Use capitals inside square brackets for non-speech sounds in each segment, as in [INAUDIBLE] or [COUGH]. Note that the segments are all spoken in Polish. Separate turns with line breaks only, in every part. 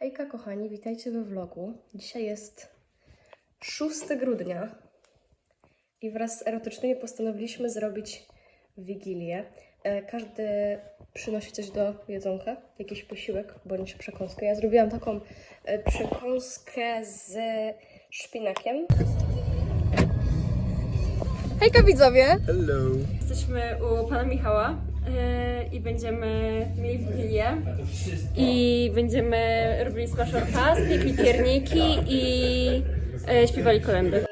Hejka kochani, witajcie we vlogu. Dzisiaj jest 6 grudnia i wraz z erotycznymi postanowiliśmy zrobić wigilię. E, Każdy przynosi coś do jedzonka, jakiś posiłek bądź przekąskę. Ja zrobiłam taką e, przekąskę z szpinakiem. Hejka widzowie!
Hello.
Jesteśmy u pana Michała i będziemy mieli wigilię i będziemy robili smaszorka, spiekli pierniki i yy, śpiewali kolendy.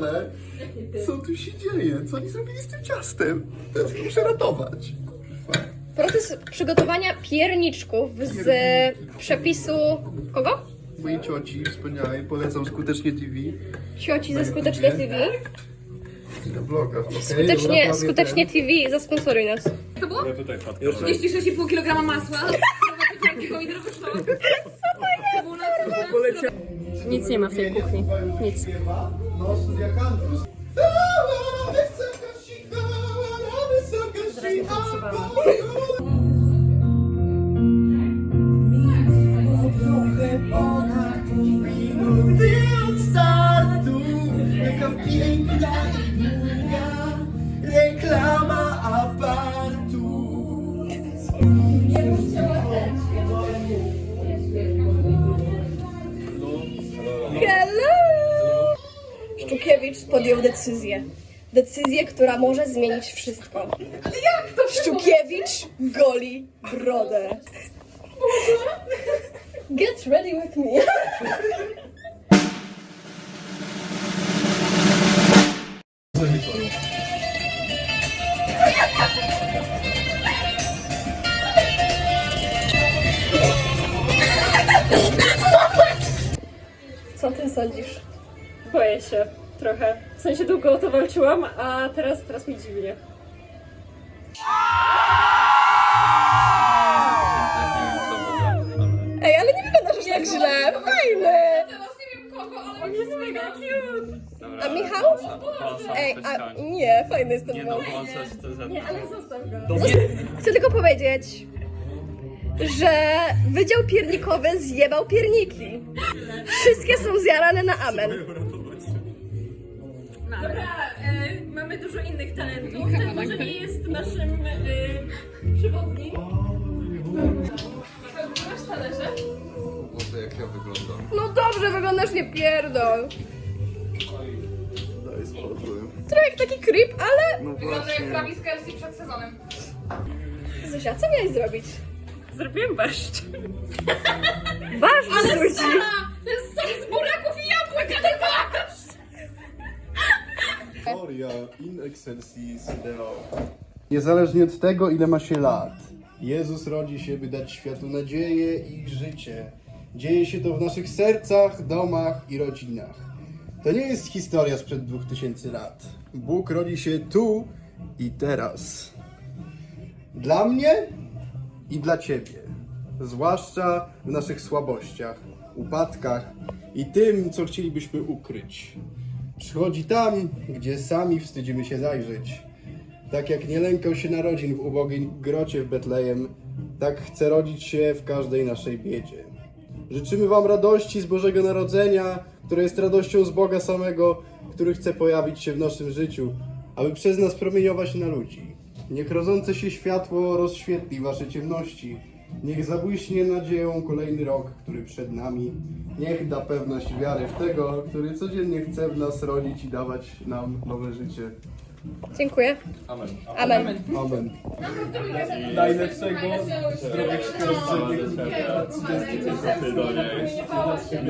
Pierdolę. Co tu się dzieje? Co oni zrobili z tym ciastem? Teraz muszę ratować.
Proces przygotowania pierniczków z przepisu kogo?
Mojej cioci wspaniałej polecam skutecznie TV.
Cioci ze Skuteczne TV.
Na blogach. okej?
Skutecznie,
Dobra,
skutecznie TV, zasponsoruj nas.
36,5 kg masła, [LAUGHS] pomidorów szlok, [LAUGHS] cebula,
Nic nie ma w tej kuchni. Nic.
Gdy od startu Jaka piękna
podjął decyzję. Decyzję, która może zmienić wszystko. Ale jak to? Szczukiewicz goli brodę. Get ready with me. Co ty sądzisz?
Boję się trochę. W sensie długo o to walczyłam, a teraz, teraz mi dziwnie.
Ej, ale nie wyglądasz aż tak źle. Fajny.
teraz nie wiem kogo, ale
On jest mega cute!
A Michał? Ej, a nie, fajny jest ten
Nie no,
Nie, ale zostaw go.
Chcę tylko powiedzieć, że Wydział Piernikowy zjebał pierniki. Wszystkie są zjarane na amen.
Dobra, e, mamy dużo innych talentów. Ten może nie jest naszym e, przewodnim.
masz talerze?
Może jak ja wyglądam?
No dobrze, wyglądasz nie pierdol.
Daj spokój.
Trochę jak taki creep, ale...
No
Wygląda jak
właśnie.
Travis Kelsey przed sezonem.
Zosia, co miałeś zrobić?
Zrobiłem barszcz.
Wasz wyrzuci.
To jest sos z buraków i jabłek, a nie masz!
Gloria in excelsis Deo. Niezależnie od tego, ile ma się lat, Jezus rodzi się, by dać światu nadzieję i życie. Dzieje się to w naszych sercach, domach i rodzinach. To nie jest historia sprzed 2000 lat. Bóg rodzi się tu i teraz. Dla mnie i dla Ciebie. Zwłaszcza w naszych słabościach, upadkach i tym, co chcielibyśmy ukryć. Przychodzi tam, gdzie sami wstydzimy się zajrzeć. Tak jak nie lękał się narodzin w ubogim grocie w Betlejem, tak chce rodzić się w każdej naszej biedzie. Życzymy Wam radości z Bożego Narodzenia, które jest radością z Boga samego, który chce pojawić się w naszym życiu, aby przez nas promieniować na ludzi. Niech rodzące się światło rozświetli Wasze ciemności. Niech zabłyśnie nadzieją kolejny rok, który przed nami. Niech da pewność wiary w tego, który codziennie chce w nas rodzić i dawać nam nowe życie.
Dziękuję.
Amen.
Amen.
Amen.
Najlepszego, zdrowych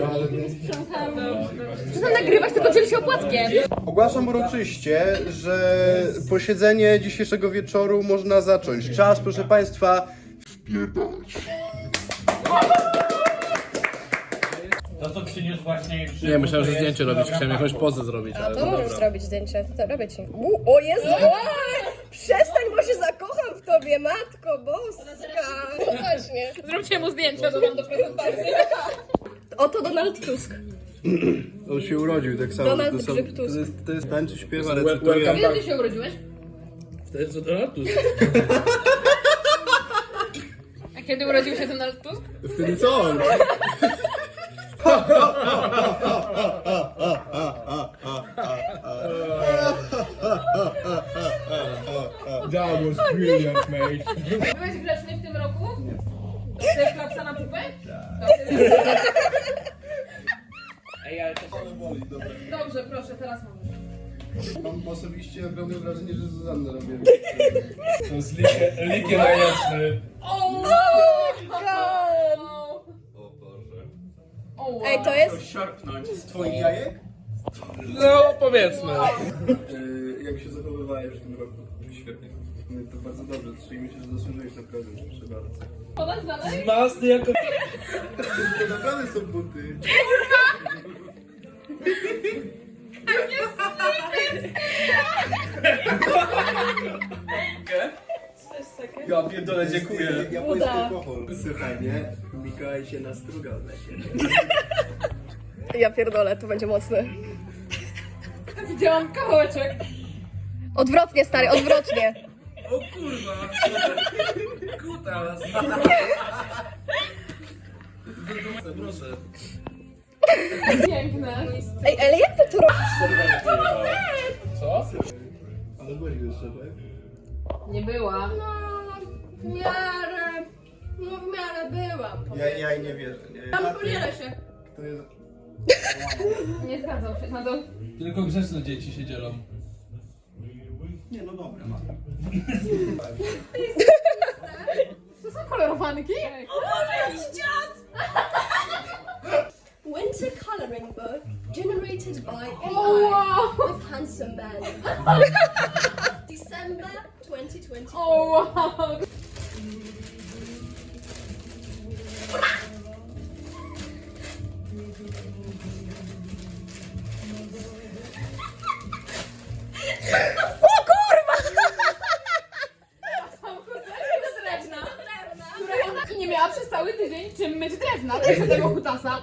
ale
Przestań nagrywać, tylko dziel się opłatkiem.
Ogłaszam uroczyście, że posiedzenie dzisiejszego wieczoru można zacząć. Czas, proszę Państwa,
To co przyniósł właśnie przy
Nie, myślałem, że zdjęcie robić. Chciałem jakąś pozę zrobić,
A
ale
to możesz
dobra.
zrobić zdjęcie. To robię ci. U, o Jezu! Przestań, bo się zakocham w tobie, matko boska. No właśnie.
Zróbcie mu zdjęcie, dodam do prezentacji.
Oto Donald Tusk.
On się urodził tak samo.
Donald
to, są,
Grzyb
to,
Tusk.
jest, to jest tańczy, śpiewa, recytuje.
welcome
Kiedy ty się urodziłeś?
To jest od Artus.
A kiedy urodził się Donald Tusk?
Wtedy co on?
That was brilliant, mate.
Byłeś grzeczny w tym roku? Chcesz klapsa na pupę?
Ej, ale to
Dobrze, proszę, teraz możesz.
Mam osobiście ogromne wrażenie, że Zuzanna robię.
To jest likier, likier jajeczny.
O, o,
Ej, to jest...
Szarpnąć.
Z twoich jajek?
No, powiedzmy.
Yy, jak się zachowywałeś w tym roku? Świetnie. No to bardzo dobrze, trzyjmy się, że zasłużyłeś na prezent. Proszę bardzo.
Podać dalej?
Masny jako...
To naprawdę są buty.
Ja pierdolę, dziękuję.
Japoński alkohol. Słuchaj, nie? Mikołaj się nastrugał na siebie.
Ja pierdolę, to będzie mocne.
Widziałam kawałeczek.
Odwrotnie, stary, odwrotnie.
O kurwa. Kutas. Proszę.
Piękne.
Ej, ale jak wy to robicie?
Co?
Ale byłeś jeszcze, tak?
Nie była.
No, w miarę, no w miarę byłam.
Ja, ja nie wierzę. Nie.
Tam podzielę się.
To jest...
Nie zgadzam się na to.
Tylko grzeczne dzieci się dzielą.
Nie, no dobra, ma.
To są kolorowanki?
Winter coloring book generated by
O, wow.
with Handsome Man. [LAUGHS]
O
kurwa!
Drewna. Która nie miała przez cały tydzień czym myć drewna. Proszę tego kutasa.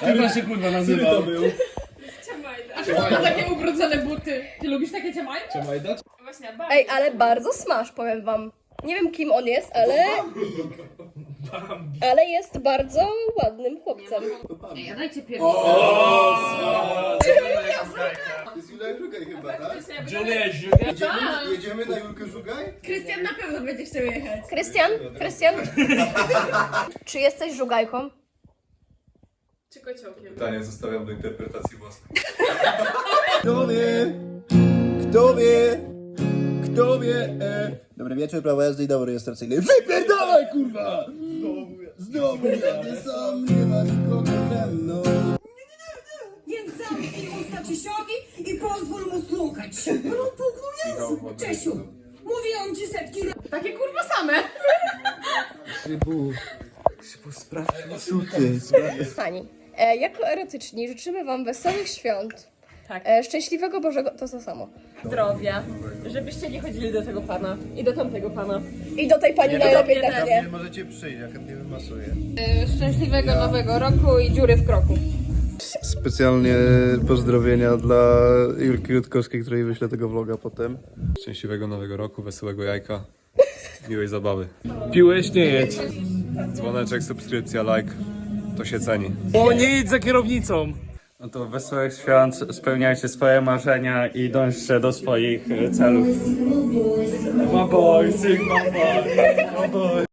Chyba się kurwa nazywa. to był?
A czy ma takie ubrudzone buty? Ty lubisz takie ciamaj?
Ciamajda?
Właśnie, bardzo.
Ej, ale bardzo smash, powiem wam. Nie wiem kim on jest, ale... Ale jest bardzo ładnym chłopcem.
Ej, a dajcie pierwszy.
To jest Julia Żugaj chyba, tak?
Julia Żugaj?
Jedziemy, jedziemy na Julkę Żugaj?
Krystian na pewno będzie chciał jechać.
Krystian? Krystian? [LAUGHS] Czy jesteś żugajką?
Czy kociołkiem?
Pytanie zostawiam do interpretacji własnej.
Kto wie? Kto wie? Kto wie? E... Dobry wieczór, prawo jazdy i dowód rejestracyjny. Wypierdalaj, kurwa! Znowu ja. Znowu jadę sam, nie ma nikogo ze mną.
Więc zamknij usta Ciesiowi i pozwól mu słuchać. No po Jezu, Czesiu, mówiłam ci setki razy.
Takie kurwa same.
Szybu, Szybu, sprawdź suty.
Pani, e, jako erotyczni życzymy wam wesołych świąt.
Tak.
E, szczęśliwego Bożego... To to samo.
Zdrowia. Żebyście nie chodzili do tego pana i do tamtego pana.
I do tej pani najlepiej też
też.
nie.
możecie przyjść, ja chętnie wymasuję.
Szczęśliwego nowego roku i dziury w kroku.
Specjalnie pozdrowienia dla Julki Rutkowskiej, której wyślę tego vloga potem.
Szczęśliwego nowego roku, wesołego jajka, miłej zabawy.
Piłeś, nie jedź.
Dzwoneczek, subskrypcja, like, to się ceni.
O, nie jedź za kierownicą.
No to wesołych świąt, spełniajcie swoje marzenia i dążcie do swoich celów.
Boy, boy. Boy.